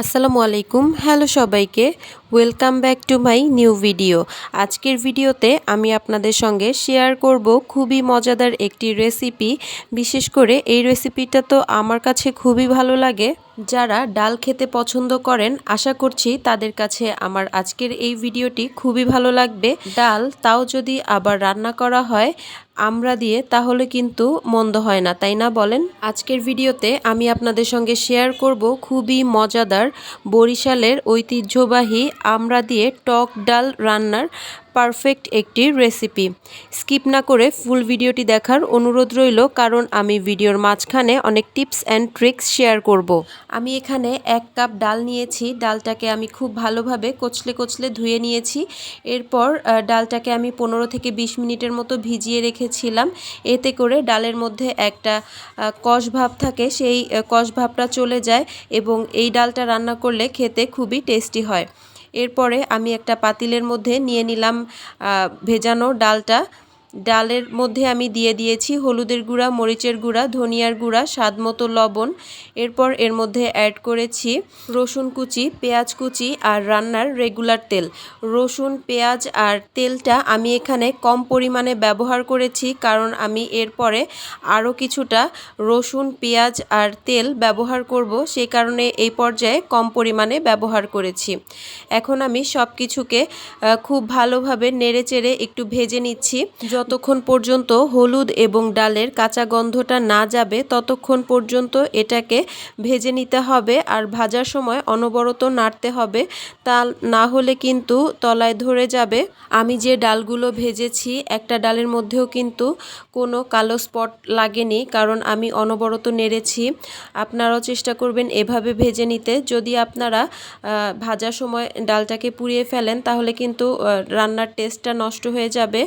আসসালামু আলাইকুম। হ্যালো সবাইকে। Welcome back to my new video আজকের ভিডিওতে আমি আপনাদের সঙ্গে শেয়ার করব খুবই মজাদার একটি রেসিপি বিশেষ করে এই রেসিপিটা তো আমার কাছে খুবই ভালো লাগে। যারা ডাল খেতে পছন্দ করেন, আশা করছি তাদের কাছে আমার আজকের এই ভিডিওটি খুবই ভালো লাগবে। ডাল তাও যদি আবার রান্না করা হয় আমরা দিয়ে, তাহলে কিন্তু মন্দ হয় না, তাই না বলেন? আজকের ভিডিওতে আমি আপনাদের সঙ্গে শেয়ার করব খুবই মজাদার বরিশালের ঐতিহ্যবাহী আমরা দিয়ে টক ডাল রান্নার পারফেক্ট একটি রেসিপি। স্কিপ না করে ফুল ভিডিওটি দেখার অনুরোধ রইল, কারণ আমি ভিডিওর মাঝখানে অনেক টিপস অ্যান্ড ট্রিক্স শেয়ার করব। আমি এখানে এক কাপ ডাল নিয়েছি। ডালটাকে আমি খুব ভালোভাবে কচলে কচলে ধুয়ে নিয়েছি। এরপর ডালটাকে আমি পনেরো থেকে বিশ মিনিটের মতো ভিজিয়ে রেখেছিলাম। এতে করে ডালের মধ্যে একটা কষ ভাব থাকে, সেই কষ ভাবটা চলে যায় এবং এই ডালটা রান্না করলে খেতে খুবই টেস্টি হয়। এরপরে আমি একটা পাতিলের মধ্যে নিয়ে নিলাম ভেজানো ডালটা। ডালের মধ্যে আমি দিয়ে দিয়েছি হলুদের গুঁড়া, মরিচের গুঁড়া, ধনিয়ার গুঁড়া, স্বাদ মতো লবণ। এরপর এর মধ্যে অ্যাড করেছি রসুন কুচি, পেঁয়াজ কুচি আর রান্নার রেগুলার তেল। রসুন, পেঁয়াজ আর তেলটা আমি এখানে কম পরিমাণে ব্যবহার করেছি কারণ আমি এরপরে আরও কিছুটা রসুন, পেঁয়াজ আর তেল ব্যবহার করব। সেই কারণে এই পর্যায়ে কম পরিমাণে ব্যবহার করেছি। এখন আমি সব কিছুকে খুব ভালোভাবে নেড়ে চেড়ে একটু ভেজে নিচ্ছি। যতক্ষণ পর্যন্ত হলুদ এবং ডালের কাঁচা গন্ধটা না যাবে, ততক্ষণ পর্যন্ত এটাকে ভেজে নিতে হবে আর ভাজার সময় অনবরত নাড়তে হবে। তা না হলে কিন্তু তলায় ধরে যাবে। আমি যে ডালগুলো ভেজেছি, একটা ডালের মধ্যেও কিন্তু কোনো কালো স্পট লাগেনি, কারণ আমি অনবরত নেড়েছি। আপনারাও চেষ্টা করবেন এভাবে ভেজে নিতে। যদি আপনারা ভাজার সময় ডালটাকে পুড়িয়ে ফেলেন, তাহলে কিন্তু রান্নার টেস্টটা নষ্ট হয়ে যাবে।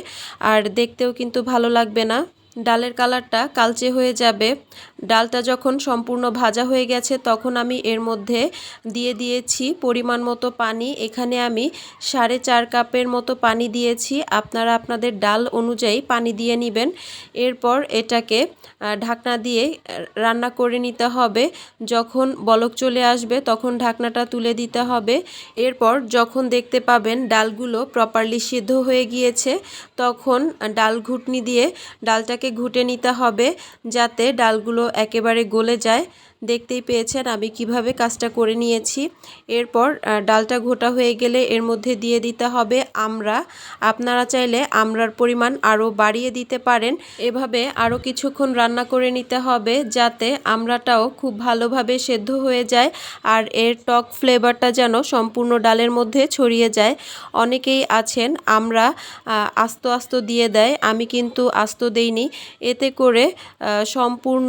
আর দেখতেও কিন্তু ভালো লাগবে না। ডালের কালারটা কালচে হয়ে যাবে। ডালটা যখন সম্পূর্ণ ভাজা হয়ে গেছে, তখন আমি এর মধ্যে দিয়ে দিয়েছি পরিমাণ মতো পানি। এখানে আমি সাড়ে চার কাপের মতো পানি দিয়েছি। আপনারা আপনাদের ডাল অনুযায়ী পানি দিয়ে নেবেন। এরপর এটাকে ঢাকনা দিয়ে রান্না করে নিতে হবে। যখন বলক চলে আসবে, তখন ঢাকনাটা তুলে দিতে হবে। এরপর যখন দেখতে পাবেন ডালগুলো প্রপারলি সিদ্ধ হয়ে গিয়েছে, তখন ডাল ঘুটনি দিয়ে ডালটাকে ঘুটে নিতে হবে যাতে ডালগুলো একেবারে গলে যায়। দেখতেই পেয়েছেন আমি কীভাবে কাজটা করে নিয়েছি। এরপর ডালটা ঘোটা হয়ে গেলে এর মধ্যে দিয়ে দিতে হবে আমরা। আপনারা চাইলে আমরার পরিমাণ আরও বাড়িয়ে দিতে পারেন। এভাবে আরও কিছুক্ষণ রান্না করে নিতে হবে যাতে আমরাটাও খুব ভালোভাবে সেদ্ধ হয়ে যায় আর এর টক ফ্লেভারটা যেন সম্পূর্ণ ডালের মধ্যে ছড়িয়ে যায়। অনেকেই আছেন, আমরা আস্ত আস্ত দিয়ে দেয়। আমি কিন্তু আস্ত দেইনি। এতে করে সম্পূর্ণ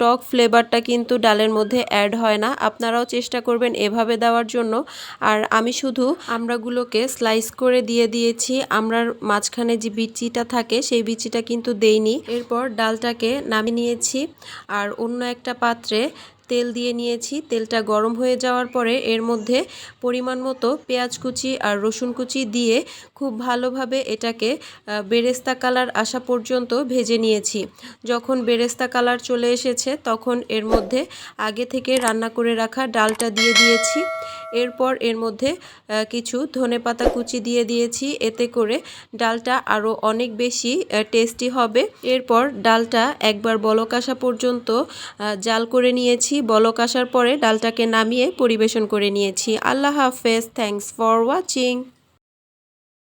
টক ফ্লেভারটা কিন্তু ডালের মধ্যে অ্যাড হয় না। আপনারাও চেষ্টা করবেন এভাবে দেওয়ার জন্য। আর আমি শুধু আমড়াগুলোকে স্লাইস করে দিয়ে দিয়েছি। আমরার মাঝখানে যে বিচিটা থাকে, সেই বিচিটা কিন্তু দেইনি। এরপর ডালটাকে নামিয়ে নিয়েছি। আর অন্য একটা পাত্রে তেল দিয়ে নিয়েছি। তেলটা গরম হয়ে যাওয়ার পরে এর মধ্যে পরিমাণ মতো পেঁয়াজ কুচি আর রসুন কুচি দিয়ে খুব ভালোভাবে এটাকে বেরেস্তা কালার আসা পর্যন্ত ভেজে নিয়েছি। যখন বেরেস্তা কালার চলে এসেছে, তখন এর মধ্যে আগে থেকে রান্না করে রাখা ডালটা দিয়ে দিয়েছি। এরপর এর মধ্যে কিছু ধনে পাতা কুচি দিয়ে দিয়েছি। এতে করে ডালটা আরও অনেক বেশি টেস্টি হবে। এরপর ডালটা একবার বলক আসা পর্যন্ত জাল করে নিয়েছি। বলক আসার পরে ডালটাকে নামিয়ে পরিবেশন করে নিয়েছি। আল্লাহ হাফেজ। Thanks for watching